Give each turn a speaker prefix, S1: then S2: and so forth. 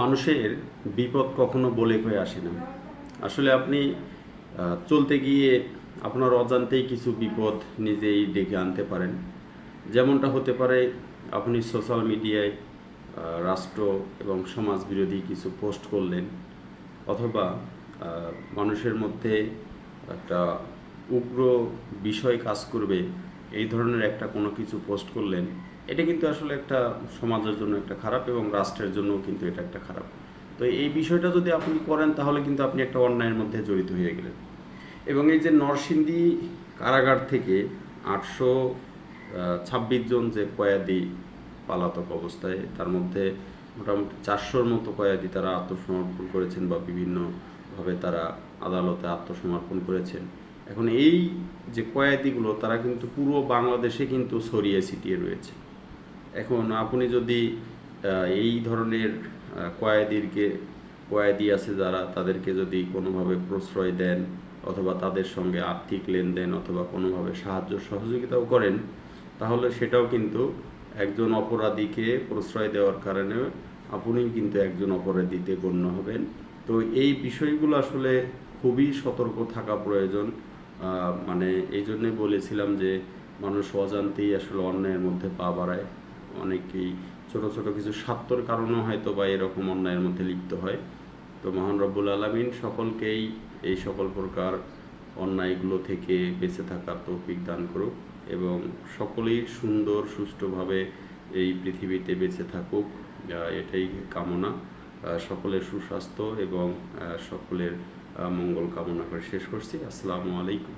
S1: মানুষের বিপদ কখনো বলে হয়ে আসে না। আসলে আপনি চলতে গিয়ে আপনার অজান্তেই কিছু বিপদ নিজেই ডেকে আনতে পারেন। যেমনটা হতে পারে, আপনি সোশ্যাল মিডিয়ায় রাষ্ট্র এবং সমাজ বিরোধী কিছু পোস্ট করলেন অথবা মানুষের মধ্যে একটা উগ্র বিষয় কাজ করবে এই ধরনের একটা কোনো কিছু পোস্ট করলেন, এটা কিন্তু আসলে একটা সমাজের জন্য একটা খারাপ এবং রাষ্ট্রের জন্য কিন্তু এটা একটা খারাপ। তো এই বিষয়টা যদি আপনি করেন, তাহলে কিন্তু আপনি একটা অন্যায়ের মধ্যে জড়িত হয়ে গেলেন। এবং এই যে নরসিংদী কারাগার থেকে আটশো ছাব্বিশ জন যে কয়াদি পালাতক অবস্থায়, তার মধ্যে মোটামুটি চারশোর মতো কয়াদি তারা আত্মসমর্পণ করেছেন বা বিভিন্নভাবে তারা আদালতে আত্মসমর্পণ করেছেন। এখন এই যে কয়েদিগুলো, তারা কিন্তু পুরো বাংলাদেশে কিন্তু ছড়িয়ে ছিটিয়ে রয়েছে। এখন আপনি যদি এই ধরনের কয়েদিরকে, কয়েদি আছে যারা, তাদেরকে যদি কোনোভাবে প্রশ্রয় দেন অথবা তাদের সঙ্গে আর্থিক লেনদেন অথবা কোনোভাবে সাহায্য সহযোগিতাও করেন, তাহলে সেটাও কিন্তু একজন অপরাধীকে প্রশ্রয় দেওয়ার কারণে আপনি কিন্তু একজন অপরাধীতে গণ্য হবেন। তো এই বিষয়গুলো আসলে খুবই সতর্ক থাকা প্রয়োজন। মানে এই জন্যই বলেছিলাম যে মানুষ অজান্তেই আসলে অন্যায়ের মধ্যে পা বাড়ায়। অনেকেই ছোট ছোট কিছু স্বার্থর কারণেও হয়তো বা এরকম অন্যায়ের মধ্যে লিপ্ত হয়। তো মহান রব্বুল আলমিন সকলকেই এই সকল প্রকার অন্যায়গুলো থেকে বেঁচে থাকার তৌফিক দান করুক এবং সকলেই সুন্দর, সুষ্ঠুভাবে এই পৃথিবীতে বেঁচে থাকুক। এটাই কামনা। সকলের সুস্বাস্থ্য এবং সকলের মঙ্গল কামনা করে শেষ করছি। আসসালামু আলাইকুম।